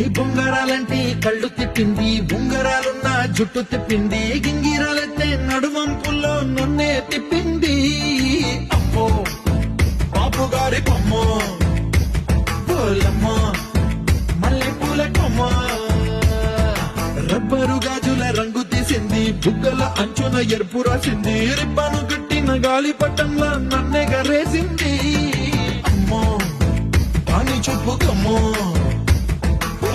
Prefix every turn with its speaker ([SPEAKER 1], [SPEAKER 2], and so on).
[SPEAKER 1] ఏ బొంగరాలంటే కళ్ళు తిప్పింది బొంగరాలున్న జుట్టు తిప్పింది గింగిరాలంటే నడుమంపుల్లో నన్నే తిప్పింది. అమ్మో బాపు గారి బొమ్మో పోలమ్మ మల్లె పూల కొమ్మ. రబ్బరు గాజుల రంగు తీసింది బుగ్గల అంచున ఎరుపు రాసింది రిబ్బను కట్టిన గాలి పట్టంలో